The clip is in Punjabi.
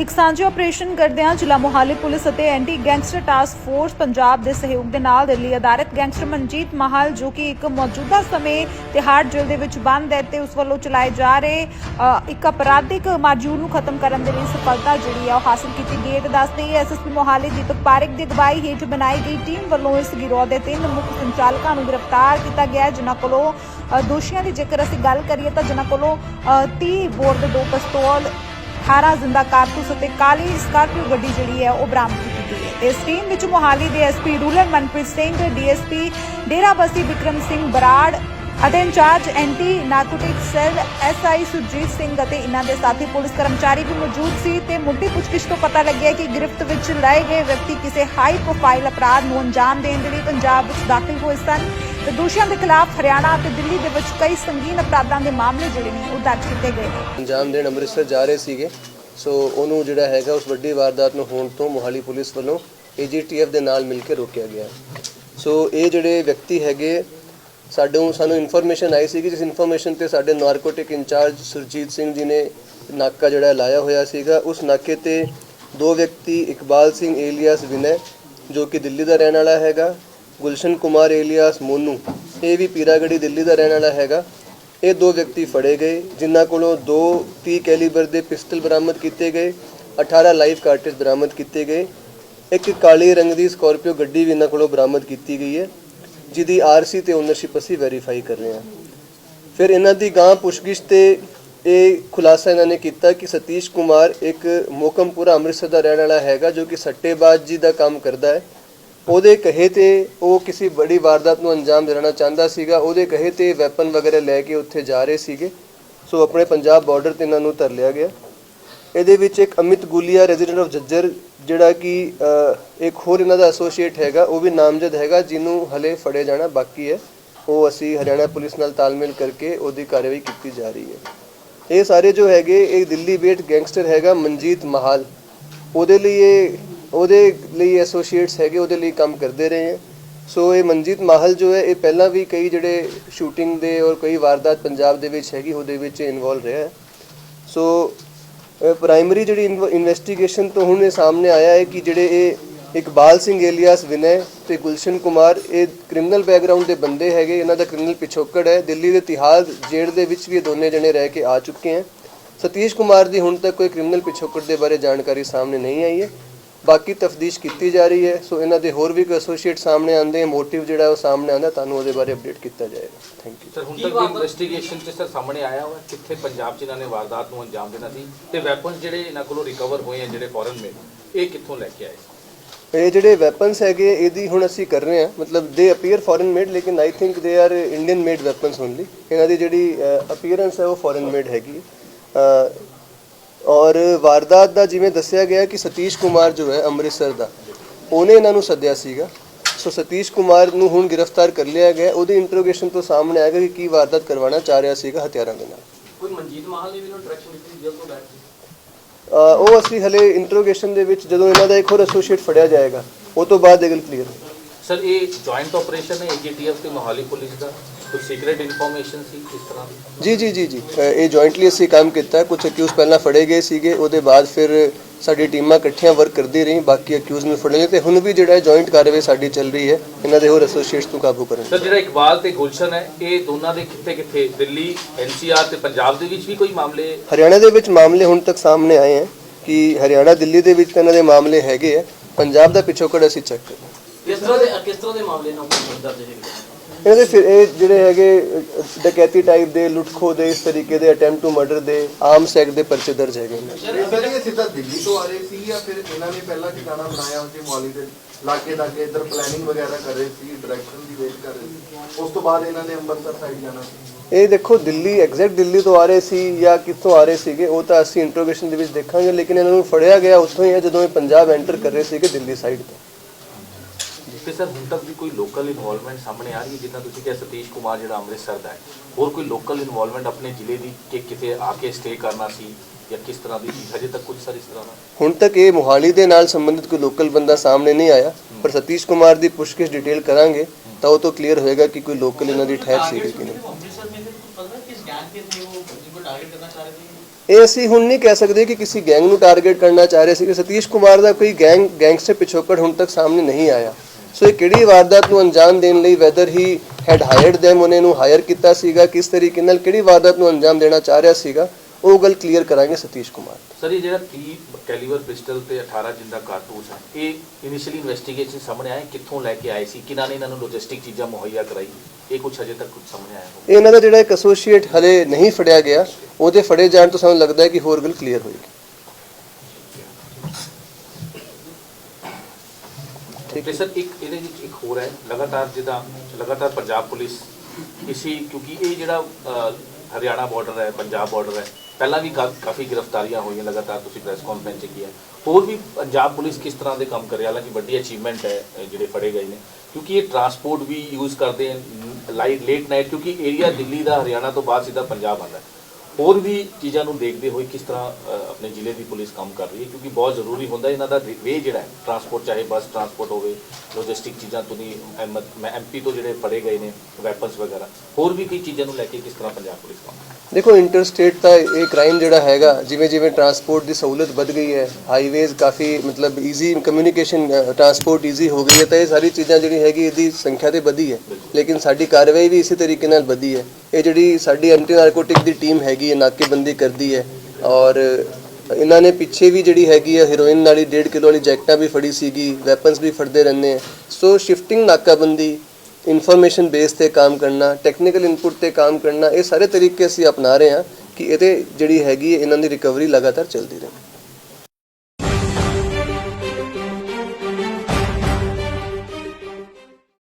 ਇੱਕ ਸਾਂਝੇ ਆਪਰੇਸ਼ਨ ਕਰਦਿਆਂ ਜ਼ਿਲ੍ਹਾ ਮੋਹਾਲੀ ਪੁਲਿਸ ਅਤੇ anti gangster task force Punjab ਦੇ ਸਹਿਯੋਗ ਦੇ ਨਾਲ ਦਿੱਲੀ ਅਦਾਲਤ ਗੈਂਗਸਟਰ ਮਨਜੀਤ ਮਾਹਲ ਜੋ ਕਿ ਇੱਕ ਮੌਜੂਦਾ ਸਮੇਂ ਤਿਹਾੜ ਜੇਲ੍ਹ ਦੇ ਵਿੱਚ ਬੰਦ ਹੈ ਤੇ ਉਸ ਵੱਲੋਂ ਚਲਾਏ ਜਾ ਰਹੇ ਇੱਕ ਅਪਰਾਧਿਕ ਮਾਜੂਰ ਨੂੰ ਖਤਮ ਕਰਨ ਦੇ ਲਈ ਸਫਲਤਾ ਜਿਹੜੀ ਹੈ ਉਹ ਹਾਸਲ ਕੀਤੀ ਗਈ ਹੈ। ਤੇ ਦੱਸਦੇ ਹੀ ਐਸਐਸਪੀ ਮੋਹਾਲੀ ਦੀਪਕ ਪਾਰਿਕ ਦੀ ਅਗਵਾਈ ਹੇਠ ਬਣਾਈ ਗਈ ਟੀਮ ਵੱਲੋਂ ਇਸ ਗਿਰੋਹ ਦੇ ਤਿੰਨ ਮੁੱਖ ਸੰਚਾਲਕਾਂ ਨੂੰ ਗ੍ਰਿਫਤਾਰ ਕੀਤਾ ਗਿਆ ਹੈ, ਜਿਨ੍ਹਾਂ ਕੋਲੋਂ ਦੋਸ਼ੀਆਂ ਦੀ ਜੇਕਰ ਅਸੀਂ ਗੱਲ ਕਰੀਏ ਤਾਂ ਜਿਨ੍ਹਾਂ ਕੋਲੋਂ ਅ, 30 ਬੋਰ ਦੇ ਦੋ ਪਿਸਤੌਲ 18 ਜ਼ਿੰਦਾ ਕਾਰਤੂਸ ਅਤੇ ਕਾਲੀ ਸਕਾਰਪੀਓ ਗੱਡੀ ਜਿਹੜੀ ਹੈ ਉਹ ਬਰਾਮਦ ਕੀਤੀ ਗਈ ਹੈ। ਇਸ ਟੀਮ ਵਿੱਚ ਮੋਹਾਲੀ ਦੇ SP rural Manpreet Singh, DSP Derabassi Vikram Singh Brar, ਅਤੇ incharge anti narcotic cell SI Surjit Singh ਅਤੇ ਇਹਨਾਂ ਦੇ ਸਾਥੀ ਪੁਲਿਸ ਕਰਮਚਾਰੀ ਵੀ ਮੌਜੂਦ ਸੀ ਤੇ ਮੁੱਢਲੀ ਪੁੱਛਗਿੱਛ ਤੋਂ ਪਤਾ ਲੱਗਿਆ ਕਿ ਗ੍ਰਿਫਤ ਵਿੱਚ ਲਏ ਗਏ ਵਿਅਕਤੀ ਕਿਸੇ ਹਾਈ ਪ੍ਰੋਫਾਈਲ ਅਪਰਾਧ ਨੂੰ ਅੰਜਾਮ ਦੇਣ ਦੇ ਲਈ ਪੰਜਾਬ ਵਿੱਚ ਦਾਖਲ ਹੋਏ ਸਨ। ਤੇ ਦੋਸ਼ੀਆਂ ਦੇ ਖਿਲਾਫ ਹਰਿਆਣਾ ਅਤੇ ਦਿੱਲੀ ਦੇ ਵਿੱਚ ਕਈ ਸੰਗੀਨ ਅਪਰਾਧਾਂ ਦੇ ਮਾਮਲੇ ਜਿਹੜੇ ਨੇ ਉਹ ਦਰਜ ਕੀਤੇ ਗਏ ਨੇ। ਅੰਜਾਮ ਦੇਣ ਅੰਮ੍ਰਿਤਸਰ ਜਾ ਰਹੇ ਸੀਗੇ। ਸੋ ਉਹਨੂੰ ਜਿਹੜਾ ਹੈਗਾ, ਉਸ ਵੱਡੀ ਵਾਰਦਾਤ ਨੂੰ ਹੋਣ ਤੋਂ ਮੋਹਾਲੀ ਪੁਲਿਸ ਵੱਲੋਂ ਏਜੀਟੀਐਫ ਦੇ ਨਾਲ ਮਿਲ ਕੇ ਰੋਕਿਆ ਗਿਆ। ਸੋ ਇਹ ਜਿਹੜੇ ਵਿਅਕਤੀ ਹੈਗੇ, ਸਾਡੇ ਸਾਨੂੰ ਇਨਫੋਰਮੇਸ਼ਨ ਆਈ ਸੀ ਕਿ ਜਿਸ ਇਨਫੋਰਮੇਸ਼ਨ ਤੇ ਸਾਡੇ ਨਾਰਕੋਟਿਕ ਇੰਚਾਰਜ ਸੁਰਜੀਤ ਸਿੰਘ ਜੀ ਨੇ ਨਾਕਾ ਜਿਹੜਾ ਲਾਇਆ ਹੋਇਆ ਸੀਗਾ। ਉਸ ਨਾਕੇ ਤੇ ਦੋ ਵਿਅਕਤੀ, ਇਕਬਾਲ ਸਿੰਘ ਏਲੀਅਸ ਵਿਨੈ, ਜੋ ਕਿ ਦਿੱਲੀ ਦਾ ਰਹਿਣ ਵਾਲਾ ਹੈਗਾ ਗੁਲਸ਼ਨ ਕੁਮਾਰ ਏਲੀਆਸ ਮੋਨੂ, ਇਹ ਵੀ ਪੀਰਾਗੜੀ ਦਿੱਲੀ ਦਾ ਰਹਿਣ ਵਾਲਾ ਹੈਗਾ। ਇਹ ਦੋ ਵਿਅਕਤੀ ਫੜੇ ਗਏ, ਜਿਨ੍ਹਾਂ ਕੋਲੋਂ ਦੋ 30 ਕੈਲੀਬਰ ਦੇ ਪਿਸਟਲ ਬਰਾਮਦ ਕੀਤੇ ਗਏ 18 ਲਾਈਫ ਕਾਰਟੇਜ ਬਰਾਮਦ ਕੀਤੇ ਗਏ। ਇੱਕ ਕਾਲੀ ਰੰਗ ਦੀ ਸਕਾਰਪੀਓ ਗੱਡੀ ਵੀ ਇਹਨਾਂ ਕੋਲੋਂ ਬਰਾਮਦ ਕੀਤੀ ਗਈ ਹੈ, ਜਿਹਦੀ ਆਰਸੀ ਤੇ ਓਨਰਸ਼ਿਪ ਅਸੀਂ ਵੈਰੀਫਾਈ ਕਰ ਰਹੇ ਹਾਂ। ਫਿਰ ਇਹਨਾਂ ਦੀ ਗਾਂ ਪੁੱਛਗਿੱਛ ਤੇ ਇਹ ਖੁਲਾਸਾ ਇਹਨਾਂ ਨੇ ਕੀਤਾ ਕਿ ਸਤੀਸ਼ ਕੁਮਾਰ ਇੱਕ ਮੋਕਮਪੁਰਾ ਅੰਮ੍ਰਿਤਸਰ ਦਾ ਰਹਿਣ ਵਾਲਾ ਹੈਗਾ, ਜੋ ਕਿ ਸੱਟੇਬਾਜ਼ ਜੀ ਦਾ ਕੰਮ ਕਰਦਾ ਹੈ। ਉਹਦੇ ਕਹੇ ਤੇ ਉਹ ਕਿਸੇ ਬੜੀ ਵਾਰਦਾਤ ਨੂੰ ਅੰਜਾਮ ਦੇਣਾ ਚਾਹੁੰਦਾ ਸੀਗਾ, ਉਹਦੇ ਕਹੇ ਤੇ ਵੈਪਨ ਵਗੈਰਾ ਲੈ ਕੇ ਉੱਥੇ ਜਾ ਰਹੇ ਸੀਗੇ। ਸੋ ਆਪਣੇ ਪੰਜਾਬ ਬਾਰਡਰ ਤੇ ਇਹਨਾਂ ਨੂੰ ਧਰ ਲਿਆ ਗਿਆ। ਇਹਦੇ ਵਿੱਚ ਇੱਕ ਅਮਿਤ ਗੁਲੀਆ ਰੈਜ਼ੀਡੈਂਟ ਆਫ ਜੱਜਰ, ਜਿਹੜਾ ਕਿ ਇੱਕ ਹੋਰ ਇਹਨਾਂ ਦਾ ਐਸੋਸੀਏਟ ਹੈਗਾ, ਉਹ ਵੀ ਨਾਮਜ਼ਦ ਹੈਗਾ, ਜਿਹਨੂੰ ਹਲੇ ਫੜੇ ਜਾਣਾ ਬਾਕੀ ਹੈ। ਉਹ ਅਸੀਂ ਹਰਿਆਣਾ ਪੁਲਿਸ ਨਾਲ ਤਾਲਮੇਲ ਕਰਕੇ ਉਹਦੀ ਕਾਰਵਾਈ ਕੀਤੀ ਜਾ ਰਹੀ ਹੈ। ਇਹ ਸਾਰੇ ਜੋ ਹੈਗੇ, ਇਹ ਦਿੱਲੀ ਬੇਟ ਗੈਂਗਸਟਰ ਹੈਗਾ ਮਨਜੀਤ ਮਹਾਲ। ਉਹਦੇ ਲਈ ਇਹ ਉਹਦੇ ਲਈ ਐਸੋਸੀਏਟਸ ਹੈਗੇ, ਉਹਦੇ ਲਈ ਕੰਮ ਕਰਦੇ ਰਹੇ ਹੈ। ਸੋ ਇਹ ਮਨਜੀਤ ਮਾਹਲ ਜੋ ਹੈ, ਇਹ ਪਹਿਲਾਂ ਵੀ ਕਈ ਜਿਹੜੇ ਸ਼ੂਟਿੰਗ ਦੇ ਔਰ ਕਈ ਵਾਰਦਾਤ ਪੰਜਾਬ ਦੇ ਵਿੱਚ ਹੈਗੀ, ਉਹਦੇ ਵਿੱਚ ਇਨਵੋਲਵ ਰਿਹਾ ਹੈ। ਸੋ ਪ੍ਰਾਇਮਰੀ ਜਿਹੜੀ ਇਨਵੈਸਟੀਗੇਸ਼ਨ ਤੋਂ ਹੁਣ ਇਹ ਸਾਹਮਣੇ ਆਇਆ ਹੈ ਕਿ ਜਿਹੜੇ ਇਹ ਇਕਬਾਲ ਸਿੰਘ ਏਲੀਆਸ, ਵਿਨੈ ਤੇ ਗੁਲਸ਼ਨ ਕੁਮਾਰ, ਇਹ ਕ੍ਰਿਮੀਨਲ ਬੈਕਗ੍ਰਾਉਂਡ ਦੇ ਬੰਦੇ ਹੈਗੇ, ਇਹਨਾਂ ਦਾ ਕ੍ਰਿਮੀਨਲ ਪਿਛੋਕੜ ਹੈ। ਦਿੱਲੀ ਦੇ ਤਿਹਾੜ ਜੇਲ੍ਹ ਦੇ ਵਿੱਚ ਵੀ ਇਹ ਦੋਨੇ ਜਣੇ ਰਹਿ ਕੇ ਆ ਚੁੱਕੇ ਹਨ ਸਤੀਸ਼ ਕੁਮਾਰ ਦੀ ਹੁਣ ਤੱਕ ਕੋਈ ਕ੍ਰਿਮੀਨਲ ਪਿਛੋਕੜ ਦੇ ਬਾਰੇ ਜਾਣਕਾਰੀ ਸਾਹਮਣੇ ਨਹੀਂ ਆਈ ਹੈ। ਬਾਕੀ ਤਫਤੀਸ਼ ਕੀਤੀ ਜਾ ਰਹੀ ਹੈ ਸੋ ਇਹਨਾਂ ਦੇ ਹੋਰ ਵੀ ਕੋਈ ਐਸੋਸੀਏਟ ਸਾਹਮਣੇ ਆਉਂਦੇ ਮੋਟਿਵ ਜਿਹੜਾ ਉਹ ਸਾਹਮਣੇ ਆਉਂਦਾ ਤੁਹਾਨੂੰ ਉਹਦੇ ਬਾਰੇ ਅਪਡੇਟ ਕੀਤਾ ਜਾਏਗਾ। ਥੈਂਕ ਯੂ ਸਰ ਹੁਣ ਤੱਕ ਦੀ ਇਨਵੈਸਟੀਗੇਸ਼ਨ ਚ ਸਰ ਸਾਹਮਣੇ ਆਇਆ ਹੋਇਆ ਕਿੱਥੇ ਪੰਜਾਬ 'ਚ ਇਹਨਾਂ ਨੇ ਵਾਰਦਾਤ ਨੂੰ ਅੰਜਾਮ ਦੇਣਾ ਸੀ ਤੇ ਵੈਪਨਸ ਜਿਹੜੇ ਇਹਨਾਂ ਕੋਲੋਂ ਰਿਕਵਰ ਹੋਏ ਆ ਜਿਹੜੇ ਫੋਰਨ ਮੇਡ ਇਹ ਕਿੱਥੋਂ ਲੈ ਕੇ ਆਏ? ਇਹ ਜਿਹੜੇ ਵੈਪਨਸ ਹੈਗੇ ਇਹਦੀ ਹੁਣ ਅਸੀਂ ਕਰ ਰਹੇ ਹਾਂ ਮਤਲਬ ਦੇ ਅਪੀਅਰ ਫੋਰਨ ਮੇਡ ਲੇਕਿਨ I think they are Indian made weapons only ਇਹਨਾਂ ਦੀ ਜਿਹੜੀ ਅਪੀਅਰੈਂਸ ਹੈ ਉਹ ਫੋਰਨ ਮੇਡ ਹੈਗੀ ਔਰ ਵਾਰਦਾਤ ਦਾ ਜਿਵੇਂ ਦੱਸਿਆ ਗਿਆ ਕਿ ਸਤੀਸ਼ ਕੁਮਾਰ ਜੋ ਹੈ ਅੰਮ੍ਰਿਤਸਰ ਦਾ ਉਹਨੇ ਇਹਨਾਂ ਨੂੰ ਸੱਦਿਆ ਸੀਗਾ। ਸੋ ਸਤੀਸ਼ ਕੁਮਾਰ ਨੂੰ ਹੁਣ ਗ੍ਰਿਫਤਾਰ ਕਰ ਲਿਆ ਗਿਆ। ਉਹਦੀ ਇੰਟਰੋਗੇਸ਼ਨ ਤੋਂ ਸਾਹਮਣੇ ਆਏਗਾ ਕਿ ਕੀ ਵਾਰਦਾਤ ਕਰਵਾਉਣਾ ਚਾਹ ਰਿਹਾ ਸੀਗਾ ਹਥਿਆਰਾਂ ਦੇ ਨਾਲ। ਕੋਈ ਮਨਜੀਤ ਮਾਹਲ ਨੇ ਵੀ ਉਹਨੂੰ ਡਾਇਰੈਕਸ਼ਨ ਦਿੱਤੀ ਜੇਲ੍ਹ ਤੋਂ ਬੈਠ ਉਹ ਅਸੀਂ ਹਲੇ ਇੰਟਰੋਗੇਸ਼ਨ ਦੇ ਵਿੱਚ ਜਦੋਂ ਇਹਨਾਂ ਦਾ ਇੱਕ ਹੋਰ ਐਸੋਸੀਏਟ ਫੜਿਆ ਜਾਏਗਾ ਉਹ ਤੋਂ ਬਾਅਦ ਇਹ ਗੱਲ ਕਲੀਅਰ ਹੋਵੇਗੀ ਸਰ ਇਹ ਜੁਆਇੰਟ ਆਪਰੇਸ਼ਨ ਹੈ ਏਜੀਟੀਐਫ ਤੇ ਮੋਹਾਲੀ ਪੁਲਿਸ ਦਾ? ਕੁਝ ਸੀਕ੍ਰੀਟ ਇਨਫੋਰਮੇਸ਼ਨ ਸੀ ਇਸ ਤਰ੍ਹਾਂ ਦੀ? ਜੀ ਜੀ ਜੀ ਜੀ। ਇਹ ਜੁਆਇੰਟਲੀ ਅਸੀਂ ਕੰਮ ਕੀਤਾ। ਕੁਝ ਅਕਿਊਜ਼ ਪਹਿਲਾਂ ਫੜੇ ਗਏ ਸੀਗੇ ਉਹਦੇ ਬਾਅਦ ਫਿਰ ਸਾਡੀ ਟੀਮਾਂ ਇਕੱਠੀਆਂ ਵਰਕ ਕਰਦੀ ਰਹੀ ਬਾਕੀ ਅਕਿਊਜ਼ ਨੂੰ ਫੜਨੇ ਤੇ ਹੁਣ ਵੀ ਜਿਹੜਾ ਜੁਆਇੰਟ ਕਾਰਵਾਈ ਸਾਡੀ ਚੱਲ ਰਹੀ ਹੈ ਇਹਨਾਂ ਦੇ ਹੋਰ ਐਸੋਸੀਏਟਸ ਨੂੰ ਕਾਬੂ ਕਰਨ ਸਰ ਜਿਹੜਾ ਇਕਬਾਲ ਤੇ ਗੁਲਸ਼ਨ ਹੈ ਇਹ ਦੋਨਾਂ ਦੇ ਕਿੱਥੇ ਕਿੱਥੇ? ਦਿੱਲੀ ਐਨਸੀਆਰ ਤੇ ਪੰਜਾਬ ਦੇ ਵਿੱਚ ਵੀ ਕੋਈ ਮਾਮਲੇ? ਹਰਿਆਣਾ ਦੇ ਵਿੱਚ ਮਾਮਲੇ ਹੁਣ ਤੱਕ ਸਾਹਮਣੇ ਆਏ ਹੈ ਕਿ ਹਰਿਆਣਾ ਦਿੱਲੀ ਦੇ ਵਿੱਚ ਤਾਂ ਇਹਨਾਂ ਦੇ ਮਾਮਲੇ ਹੈਗੇ ਆ ਪੰਜਾਬ ਦਾ ਪਿਛੋਕੜ ਅਸੀਂ ਚੈੱਕ ਕਰ ਰਹੇ ਹਾਂ। ਕਿਸ ਤਰ੍ਹਾਂ ਦੇ ਕਿਸ ਤਰ੍ਹਾਂ ਦੇ ਮਾਮਲੇ ਨਾਲ ਕੋਈ ਦਰਜ ਹੈਗੇ? ਇਹਨਾਂ ਦੇ ਫਿਰ ਇਹ ਜਿਹੜੇ ਹੈਗੇ ਡਕੈਤੀ ਟਾਈਪ ਦੇ ਲੁੱਟਖੋ ਦੇ ਇਸ ਤਰੀਕੇ ਦੇ ਅਟੈਂਪਟ ਟੂ ਮਰਡਰ ਦੇ ਆਰਮਸ ਐਕਟ ਦੇ ਪਰਚੇ ਦਰਜ ਹੈਗੇ ਨੇ। ਸਰ ਇਹ ਸਿੱਧਾ ਦਿੱਲੀ ਤੋਂ ਆ ਰਹੇ ਸੀ ਜਾਂ ਫਿਰ ਇਹਨਾਂ ਨੇ ਪਹਿਲਾਂ ਠਿਕਾਣਾ ਬਣਾਇਆ ਉੱਥੇ ਮੌਲੀ ਦੇ ਲਾਗੇ ਲਾਗੇ ਇਧਰ ਪਲੈਨਿੰਗ ਵਗੈਰਾ ਕਰ ਰਹੇ ਸੀ ਡਾਇਰੈਕਸ਼ਨ ਦੀ ਵੇਟ ਕਰ ਰਹੇ ਸੀ। ਉਸ ਤੋਂ ਬਾਅਦ ਇਹਨਾਂ ਨੇ ਅੰਮ੍ਰਿਤਸਰ ਸਾਈਡ ਜਾਣਾ ਸੀ। ਇਹ ਦੇਖੋ ਦਿੱਲੀ ਐਗਜ਼ੈਕਟ ਦਿੱਲੀ ਤੋਂ ਆ ਰਹੇ ਸੀ ਜਾਂ ਕਿੱਥੋਂ ਆ ਰਹੇ ਸੀਗੇ ਉਹ ਤਾਂ ਅਸੀਂ ਇੰਟਰੋਗੇਸ਼ਨ ਦੇ ਵਿੱਚ ਦੇਖਾਂਗੇ ਲੇਕਿਨ ਇਹਨਾਂ ਨੂੰ ਫੜਿਆ ਗਿਆ ਉੱਥੋਂ ਹੀ ਹੈ ਜਦੋਂ ਇਹ ਪੰਜਾਬ ਐਂਟਰ ਕਰ ਰਹੇ ਸੀਗੇ ਦਿੱਲੀ ਸਾਈਡ ਤੋਂ। ਤੇ ਸਰ, ਹੁਣ ਤੱਕ ਵੀ ਕੋਈ ਲੋਕਲ ਇਨਵੋਲਵਮੈਂਟ ਸਾਹਮਣੇ ਆ ਰਹੀ ਹੈ, ਜਿੱਦਾਂ ਤੁਸੀਂ ਕਿਹਾ, ਸਤੀਸ਼ ਕੁਮਾਰ ਜਿਹੜਾ ਅੰਮ੍ਰਿਤਸਰ ਦਾ ਹੈ। ਹੋਰ ਕੋਈ ਲੋਕਲ ਇਨਵੋਲਵਮੈਂਟ ਆਪਣੇ ਜ਼ਿਲ੍ਹੇ ਦੀ ਕਿ ਕਿਤੇ ਆ ਕੇ ਸਟੇ ਕਰਨਾ ਸੀ ਜਾਂ ਕਿਸ ਤਰ੍ਹਾਂ ਦੀ ਸੀ? ਹਜੇ ਤੱਕ ਕੁਝ ਸਰ ਇਸ ਤਰ੍ਹਾਂ ਦਾ? ਹੁਣ ਤੱਕ ਇਹ ਮੋਹਾਲੀ ਦੇ ਨਾਲ ਸੰਬੰਧਿਤ ਕੋਈ ਲੋਕਲ ਬੰਦਾ ਸਾਹਮਣੇ ਨਹੀਂ ਆਇਆ, ਪਰ ਸਤੀਸ਼ ਕੁਮਾਰ ਦੀ ਪੁੱਛਗਿੱਛ ਡਿਟੇਲ ਕਰਾਂਗੇ, ਤਾਂ ਉਹ ਤੋਂ ਕਲੀਅਰ ਹੋਏਗਾ ਕਿ ਕੋਈ ਲੋਕਲ ਇਹਨਾਂ ਦੀ ਠਹਿਰ ਸੀ ਕਿ ਨਹੀਂ। ਇਹ ਅਸੀਂ ਹੁਣ ਨਹੀਂ ਕਹਿ ਸਕਦੇ ਕਿ ਕਿਸੇ ਗੈਂਗ ਨੂੰ ਟਾਰਗੇਟ ਕਰਨਾ ਚਾਹ ਰਹੇ ਸੀ ਕਿ ਸਤੀਸ਼ ਕੁਮਾਰ ਦਾ ਕੋਈ ਗੈਂਗ ਗੈਂਗਸਟਰ ਪਿਛੋਕੜ ਹੁਣ ਤੱਕ ਸਾਹਮਣੇ ਨਹੀਂ ਆਇਆ। ਸੋ ਇਹ ਕਿਹੜੀ ਵਾਰਦਾਤ ਨੂੰ ਅੰਜਾਮ ਦੇਣ ਲਈ whether he had hired them ਉਹਨੇ ਨੂੰ ਹਾਇਰ ਕੀਤਾ ਸੀਗਾ ਕਿਸ ਤਰੀਕੇ ਨਾਲ ਕਿਹੜੀ ਵਾਰਦਾਤ ਨੂੰ ਅੰਜਾਮ ਦੇਣਾ ਚਾਹ ਰਿਹਾ ਸੀਗਾ ਉਹ ਗੱਲ ਕਲੀਅਰ ਕਰਾਂਗੇ ਸਤੀਸ਼ ਕੁਮਾਰ। ਸਰ ਇਹ ਜਿਹੜਾ 30 ਕੈਲੀਬਰ ਪਿਸਟਲ ਤੇ 18 ਜਿੰਦਾ ਕਾਰਤੂਸ ਹੈ ਇਹ ਇਨੀਸ਼ੀਅਲੀ ਇਨਵੈਸਟੀਗੇਸ਼ਨ ਸਾਹਮਣੇ ਆਇਆ ਕਿੱਥੋਂ ਲੈ ਕੇ ਆਏ ਸੀ ਕਿਹਨਾਂ ਨੇ ਇਹਨਾਂ ਨੂੰ ਲੌਜਿਸਟਿਕ ਚੀਜ਼ਾਂ ਮੁਹੱਈਆ ਕਰਾਈ ਇਹ ਕੁਝ ਅਜੇ ਤੱਕ ਕੁਝ ਸਾਹਮਣੇ ਆਇਆ ਹੋਵੇ ਇਹਨਾਂ ਦਾ ਜਿਹੜਾ ਇੱਕ ਐਸੋਸੀਏਟ ਹਲੇ ਨਹੀਂ ਫੜਿਆ ਗਿਆ ਉਹਦੇ ਫੜੇ ਜਾਣ ਤੋਂ ਸਾਨੂੰ ਲੱਗਦਾ ਹੈ ਕਿ ਹੋਰ ਗੱਲ ਕਲੀਅਰ ਹੋਏਗੀ। ਤੇ ਸਰ, ਇੱਕ ਇਹਦੇ ਵਿੱਚ ਇੱਕ ਹੋਰ ਹੈ, ਲਗਾਤਾਰ ਜਿੱਦਾਂ ਲਗਾਤਾਰ ਪੰਜਾਬ ਪੁਲਿਸ ਇਸੀ ਕਿਉਂਕਿ ਇਹ ਜਿਹੜਾ ਹਰਿਆਣਾ ਬਾਰਡਰ ਹੈ, ਪੰਜਾਬ ਬਾਰਡਰ ਹੈ, ਪਹਿਲਾਂ ਵੀ ਕਾ- ਕਾਫੀ ਗ੍ਰਿਫਤਾਰੀਆਂ ਹੋਈਆਂ ਲਗਾਤਾਰ, ਤੁਸੀਂ ਪ੍ਰੈਸ ਕਾਨਫਰੰਸ 'ਚ ਹੈ ਹੋਰ ਵੀ ਪੰਜਾਬ ਪੁਲਿਸ ਕਿਸ ਤਰ੍ਹਾਂ ਦੇ ਕੰਮ ਕਰੇ, ਹਾਲਾਂਕਿ ਵੱਡੀ ਅਚੀਵਮੈਂਟ ਹੈ ਜਿਹੜੇ ਫੜੇ ਗਏ ਨੇ, ਕਿਉਂਕਿ ਇਹ ਟਰਾਂਸਪੋਰਟ ਵੀ ਯੂਜ਼ ਕਰਦੇ ਲਾਈਟ ਲੇਟ ਨਾਈਟ ਕਿਉਂਕਿ ਏਰੀਆ ਦਿੱਲੀ ਦਾ, ਹਰਿਆਣਾ ਤੋਂ ਬਾਅਦ ਸਿੱਧਾ ਪੰਜਾਬ ਆਉਂਦਾ ਹੋਰ ਵੀ ਚੀਜ਼ਾਂ ਨੂੰ ਦੇਖਦੇ ਹੋਏ ਕਿਸ ਤਰ੍ਹਾਂ ਆਪਣੇ ਜ਼ਿਲ੍ਹੇ ਦੀ ਪੁਲਿਸ ਕੰਮ ਕਰ ਰਹੀ ਹੈ, ਕਿਉਂਕਿ ਬਹੁਤ ਜ਼ਰੂਰੀ ਹੁੰਦਾ ਇਹਨਾਂ ਦਾ ਵੇ ਜਿਹੜਾ ਹੈ ਟਰਾਂਸਪੋਰਟ ਚਾਹੇ ਬੱਸ ਟਰਾਂਸਪੋਰਟ ਹੋਵੇ ਲੌਜਿਸਟਿਕ ਚੀਜ਼ਾਂ ਤੋਂ ਨਹੀਂ ਅਹਿਮਦ ਮੈਂ ਐਮਪੀ ਤੋਂ ਜਿਹੜੇ ਫੜੇ ਗਏ ਨੇ ਵੈਪਨਸ ਵਗੈਰਾ ਹੋਰ ਵੀ ਕਈ ਚੀਜ਼ਾਂ ਨੂੰ ਲੈ ਕੇ ਕਿਸ ਤਰ੍ਹਾਂ ਪੰਜਾਬ ਪੁਲਿਸ ਕੰਮ ਦੇਖੋ ਇੰਟਰਸਟੇਟ ਦਾ ਇਹ ਕ੍ਰਾਈਮ ਜਿਹੜਾ ਹੈਗਾ ਜਿਵੇਂ ਜਿਵੇਂ ਟਰਾਂਸਪੋਰਟ ਦੀ ਸਹੂਲਤ ਵੱਧ ਗਈ ਹੈ ਹਾਈਵੇਜ਼ ਕਾਫੀ ਮਤਲਬ ਈਜ਼ੀ ਕਮਿਊਨੀਕੇਸ਼ਨ ਟਰਾਂਸਪੋਰਟ ਈਜ਼ੀ ਹੋ ਗਈ ਹੈ ਤਾਂ ਇਹ ਸਾਰੀ ਚੀਜ਼ਾਂ ਜਿਹੜੀ ਹੈਗੀ ਇਹਦੀ ਸੰਖਿਆ ਤੇ ਵਧੀ ਹੈ। ਲੇਕਿਨ ਸਾਡੀ ਕਾਰਵਾਈ ਵੀ ਇਸੇ ਤਰੀਕੇ ਨਾਲ ਵਧੀ ਹੈ। ਇਹ ਜਿਹੜੀ ਸਾਡੀ ਐਂਟੀ ਨਾਰਕੋਟਿਕ ਦੀ ਟੀਮ ਹੈਗੀ ਹੈ ਨਾਕੇਬੰਦੀ ਕਰਦੀ ਹੈ ਔਰ ਇਹਨਾਂ ਨੇ ਪਿੱਛੇ ਵੀ ਜਿਹੜੀ ਹੈਗੀ ਆ ਹੀਰੋਇਨ ਵਾਲੀ 1.5 ਕਿਲੋ ਵਾਲੀ ਜੈਕਟਾਂ ਵੀ ਫੜੀ ਸੀਗੀ ਵੈਪਨਸ ਵੀ ਫੜਦੇ ਰਹਿੰਦੇ ਆ। ਸੋ ਸ਼ਿਫਟਿੰਗ ਨਾਕਾਬੰਦੀ ਇਨਫੋਰਮੇਸ਼ਨ ਬੇਸ ਤੇ ਕੰਮ ਕਰਨਾ ਟੈਕਨੀਕਲ ਇਨਪੁਟ ਤੇ ਕੰਮ ਕਰਨਾ ਇਹ ਸਾਰੇ ਤਰੀਕੇ ਅਸੀਂ ਅਪਣਾ ਰਹੇ ਹਾਂ ਕਿ ਇਹਦੇ ਜਿਹੜੀ ਹੈਗੀ ਹੈ, ਇਹਨਾਂ ਦੀ ਰਿਕਵਰੀ ਲਗਾਤਾਰ ਚੱਲਦੀ ਰਹੇ।